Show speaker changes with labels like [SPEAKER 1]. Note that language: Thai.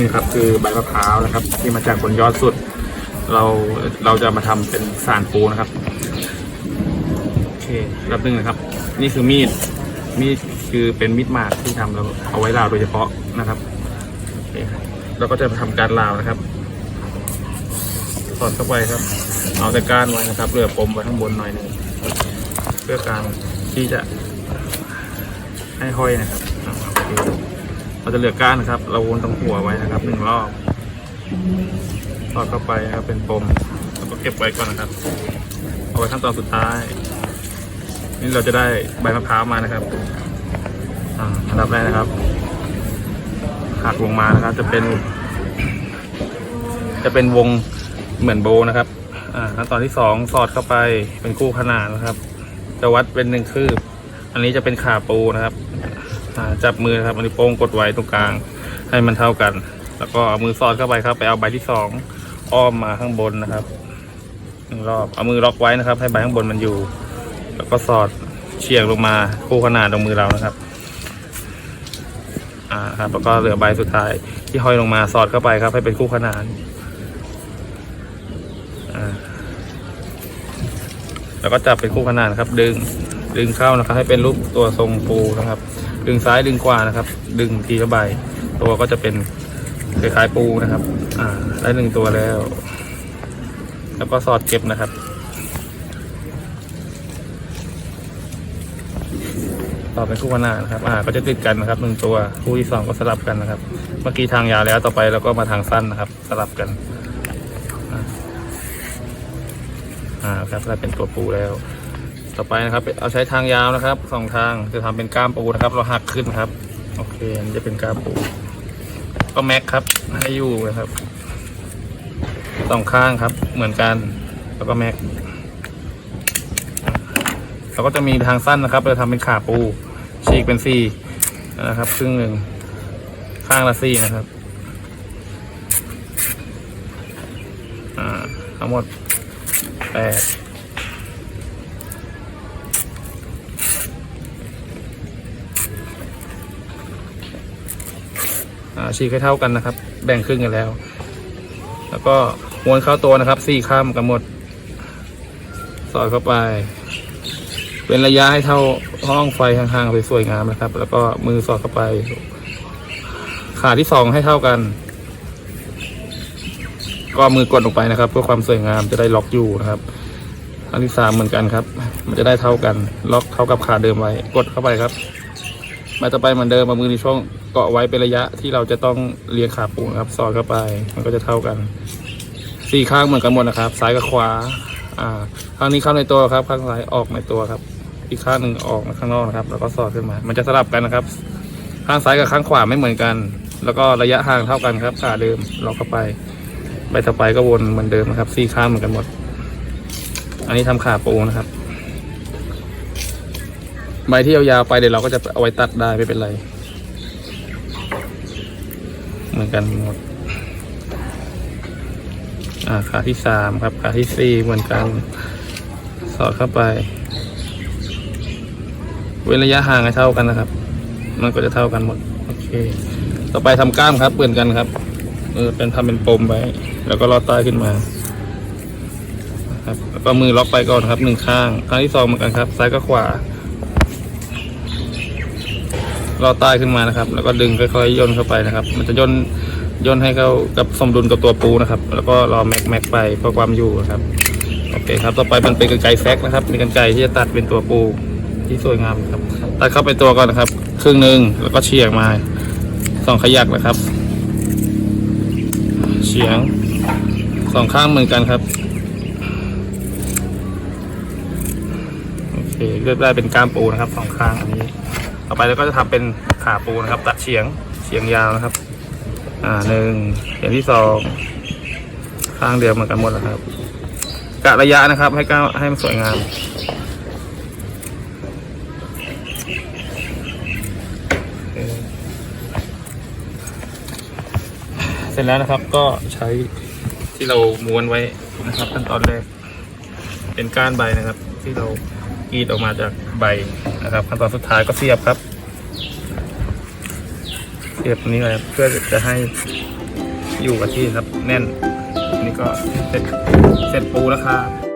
[SPEAKER 1] นี่ครับคือใบมะพร้าวนะครับ ที่มาจากบนยอดสุด เราเราจะมาทำเป็นสารปูนะครับโอเครับหนึ่งนะครับ นี่คือมีดมีดคือเป็นมีดหมากที่ทำแล้วเอาไว้ราวโดยเฉพาะนะครับโอเคครับเราก็จะมาทำการราวนะครับสอดเข้าไปครับ เอาแต่ก้านไว้นะครับเหลือปมไว้ข้างบนหน่อยหนึงเพื่อการที่จะให้ห้อยนะครับอ่าโอ เราจะเหลือก้านนะครับ เราวนตรงหัวไว้นะครับหนึ่งรอบสอดเข้าไปนะครับเป็นปมแล้วก็เก็บไว้ก่อนนะครับ เอาไว้ขั้นตอนสุดท้าย นี่เราจะได้ใบมะพร้าวมานะครับอ่าอันดับแรกนะครับหักลงมานะครับ จะเป็น จะเป็นวงเหมือนโบนะครับขั้นตอนที่สองสอดเข้าไปเป็นคู่ขนานนะครับ จะวัดเป็นหนึ่งคืบ อันนี้จะเป็นขาปูนะครับ จับมือครับอันนี้โป้งกดไว้ตรงกลาง ให้มันเท่ากัน แล้วก็เอามือสอดเข้าไปครับ ไปเอาใบที่สองอ้อมมาข้างบนนะครับหนึ่งรอบเอามือล็อกไว้นะครับ ให้ใบข้างบนมันอยู่ แล้วก็สอดเฉียงลงมาคู่ขนานตรงมือเรานะครับอ่าครับแล้วก็เหลือใบสุดท้ายที่ห้อยลงมาสอดเข้าไปครับ ให้เป็นคู่ขนานอ่าแล้วก็จับเป็นคู่ขนานครับ ดึง ดึงเข้านะครับ ให้เป็นรูปตัวทรงปูนะครับ ดึงซ้ายดึงขวานะครับ ดึงทีละใบตัวก็จะเป็นคล้ายๆปูนะครับ อ่าได้หนึ่งตัวแล้ว แล้วก็สอดเก็บนะครับต่อเป็นคู่ขนานนะครับ อ่า ก็จะติดกันนะครับหนึ่งตัว คู่ที่สองก็สลับกันนะครับ เมื่อกี้ทางยาวแล้ว ต่อไปเราก็มาทางสั้นนะครับ สลับกัน อ่า ครับได้เป็นตัวปูแล้ว ต่อไปนะครับ เอาใช้ทางยาวนะครับสองทางจะทำเป็นกล้ามปูนะครับ เราหักขึ้นครับ โอเคอันจะเป็นกล้ามปู ก็แม็กครับ ให้อยู่นะครับสองข้างครับ เหมือนกัน แล้วก็แม็กเราก็จะมีทางสั้นนะครับเราทำเป็นขาปูฉีกเป็นสี่นะครับครึ่งหนึ่งข้างละสี่นะครับอ่าทั้งหมดแปด ฉีกให้เท่ากันนะครับ แบ่งครึ่งกันแล้ว แล้วก็ม้วนเข้าตัวนะครับสี่ข้ามกันหมด สอดเข้าไป เป็นระยะให้เท่าห้องไฟห่างๆสวยๆงามนะครับ แล้วก็มือสอดเข้าไป ขาที่สองให้เท่ากัน ก็มือกดลงไปนะครับ เพื่อความสวยงามจะได้ล็อกอยู่นะครับอันที่สามเหมือนกันครับ มันจะได้เท่ากัน ล็อกเท่ากับขาเดิมไว้ กดเข้าไปครับ มาต่อไปเหมือนเดิมเอามือในช่วง เกาะไว้เป็นระยะที่เราจะต้องเลียงขาปูนะครับสอดเข้าไปมันก็จะเท่ากันสี่ข้างเหมือนกันหมดนะครับซ้ายกับขวา อ่าข้างนี้เข้าในตัวครับ ข้างซ้ายออกในตัวครับ อีกข้างหนึ่งออกข้างนอกนะครับ แล้วก็สอดขึ้นมา มันจะสลับกันนะครับ ข้างซ้ายกับข้างขวาไม่เหมือนกัน แล้วก็ระยะห่างเท่ากันครับขาเดิมล็อกเข้าไปใบต่อไปก็วนเหมือนเดิมนะครับสี่ข้างเหมือนกันหมด อันนี้ทำขาปูนะครับใบที่ยาวๆไปเดี๋ยวเราก็จะเอาไว้ตัดได้ไม่เป็นไร มือนกันหมด อ่าขาที่สามครับ ขาที่สี่เหมือนกัน สอดเข้าไปเว้นระยะห่างให้เท่ากันนะครับ มันก็จะเท่ากันหมด โอเค ต่อไปทำกล้ามครับเหมือนกันครับเออเป็นทำเป็นปมไว้ แล้วก็ลอดใต้ขึ้นมาครับแล้วก็มือล็อกไปก่อนครับหนึ่งข้าง ข้างที่สองเหมือนกันครับ ซ้ายกับขวา ลอดใต้ขึ้นมานะครับ แล้วก็ดึงค่อยๆย่นเข้าไปนะครับ มันจะย่นย่นให้เข้ากับสมดุลกับตัวปูนะครับ แล้วก็รอแม็กแม็กไปเพื่อความอยู่นะครับโอเคครับต่อไปมันเป็นกรรไกรแซกนะครับมีกรรไกรที่จะตัดเป็นตัวปูที่สวยงามครับตัดเข้าไปตัวก่อนนะครับ ครึ่งหนึ่งแล้วก็เฉียงมาสองขยักนะครับเฉียงสองข้างเหมือนกันครับโอเคเลือกได้เป็นก้ามปูนะครับสองข้างอันนี้ ต่อไปเราก็จะทำเป็นขาปูนะครับ ตัดเฉียงเฉียงยาวนะครับ อ่าหนึ่งอย่างที่สองข้างเดียวเหมือนกันหมดนะครับกะระยะนะครับ ให้ก้าวให้มันสวยงามเสร็จแล้วนะครับก็ใช้ที่เราม้วนไว้นะครับขั้นตอนแรกเป็นก้านใบนะครับ ที่เรา กรีดออกมาจากใบนะครับขั้นตอนสุดท้ายก็เสียบครับ เสียบตรงนี้เลยเพื่อจะให้อยู่กับที่ครับแน่นนี่ก็เสร็จเสร็จปูแล้วครับ